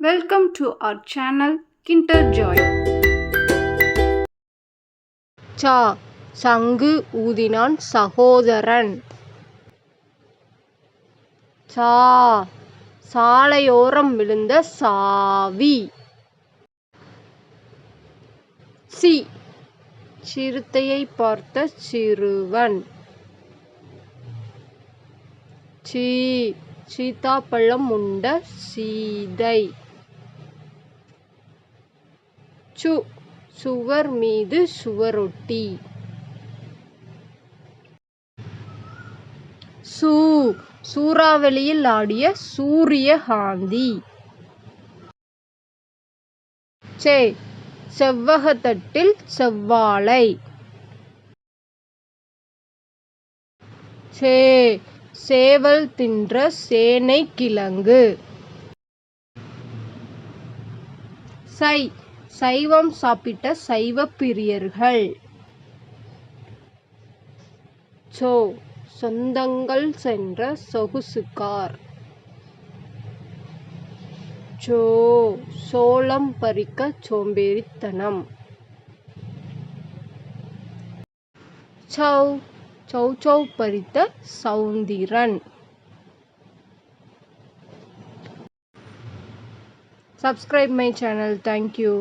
Welcome to our channel Kinder Joy சா சங்கு ஊதினான் சகோதரன். சா சாலையோரம் விழுந்த சாவி. சி சிறுத்தையை பார்த்த சிறுவன். சீ சீதாப்பழம் உண்ட சீதை. சு சுவர் மீது சுவரொட்டி. சூ சூறாவளியில் ஆடிய சூரியகாந்தி சே செவ்வகத்தட்டில் செவ்வாழை. சே சேவல் தின்ற சேனை கிழங்கு சை சைவம் சாப்பிட்ட சைவ பிரியர்கள். சோ சொந்தங்கள் சென்ற சொகுசுக்கார். சோ சோளம் பறிக்க சோம்பேறித்தனம். சௌ சௌ சௌ பறித்த சௌந்திரன். Subscribe my channel. Thank you.